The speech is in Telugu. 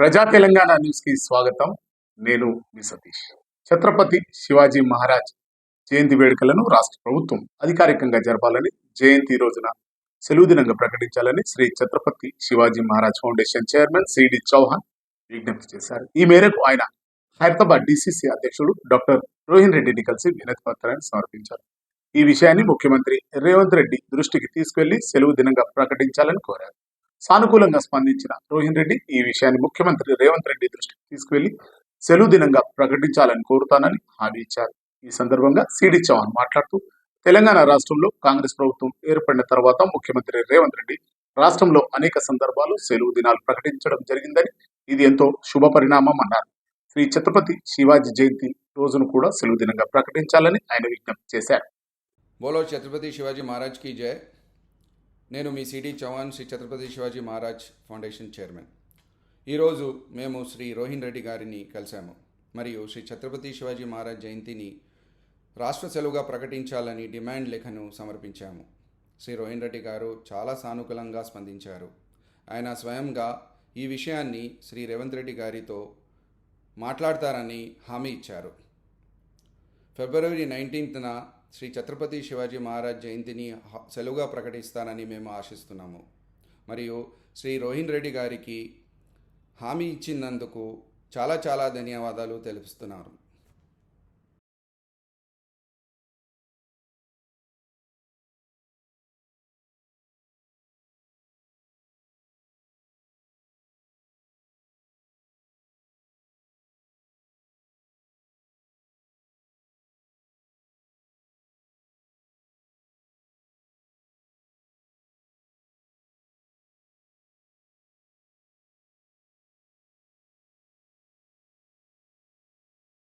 ప్రజా తెలంగాణ న్యూస్కి స్వాగతం. నేను మీ సతీష్. ఛత్రపతి శివాజీ మహారాజ్ జయంతి వేడుకలను రాష్ట్ర ప్రభుత్వం అధికారికంగా జరపాలని జయంతి రోజున సెలవు దినంగా ప్రకటించాలని Shri Chhatrapati Shivaji Maharaj foundation chairman CD Chauhan విజ్ఞప్తి చేశారు. ఈ మేరకు ఆయన హైదరాబాద్ డిసిసి అధ్యక్షుడు డాక్టర్ రోహిన్ రెడ్డిని కలిసి వినతి పత్రాన్ని సమర్పించారు. ఈ విషయాన్ని ముఖ్యమంత్రి రేవంత్ రెడ్డి దృష్టికి తీసుకెళ్ళి సెలవు దినంగా ప్రకటించాలని కోరారు. సానుకూలంగా స్పందించిన రోహిన్ రెడ్డి ఈ విషయాన్ని ముఖ్యమంత్రి రేవంత్ రెడ్డి దృష్టికి తీసుకువెళ్ళి సెలవు దినంగా ప్రకటించాలని కోరుతానని హామీ ఇచ్చారు. ఈ సందర్భంగా సిడి చౌహాన్ మాట్లాడుతూ తెలంగాణ రాష్ట్రంలో కాంగ్రెస్ ప్రభుత్వం ఏర్పడిన తర్వాత ముఖ్యమంత్రి రేవంత్ రెడ్డి రాష్ట్రంలో అనేక సందర్భాలు సెలవు దినాలు ప్రకటించడం జరిగిందని ఇది ఎంతో శుభ పరిణామం అన్నారు. శ్రీ ఛత్రపతి శివాజీ జయంతి రోజును కూడా సెలవు దినంగా ప్రకటించాలని ఆయన విజ్ఞప్తి చేశారు. బోలో ఛత్రపతి శివాజీ మహారాజ్ కీ జయ నేను మీ CD Chauhan Shri Chhatrapati Shivaji Maharaj foundation chairman. ఈరోజు మేము శ్రీ రోహిన్ రెడ్డి గారిని కలిశాము. మరియు శ్రీ ఛత్రపతి శివాజీ మహారాజ్ జయంతిని రాష్ట్ర సెలవుగా ప్రకటించాలని డిమాండ్ లేఖను సమర్పించాము. శ్రీ రోహిన్ రెడ్డి గారు చాలా సానుకూలంగా స్పందించారు. ఆయన స్వయంగా ఈ విషయాన్ని శ్రీ రేవంత్ రెడ్డి గారితో మాట్లాడతారని హామీ ఇచ్చారు. ఫిబ్రవరి నైన్టీన్త్న శ్రీ ఛత్రపతి శివాజీ మహారాజ్ జయంతిని హ- సెలవుగా ప్రకటిస్తానని మేము ఆశిస్తున్నాము. మరియు శ్రీ రోహిన్ రెడ్డి గారికి హామీ ఇచ్చినందుకు చాలా చాలా ధన్యవాదాలు తెలుపుతున్నారు.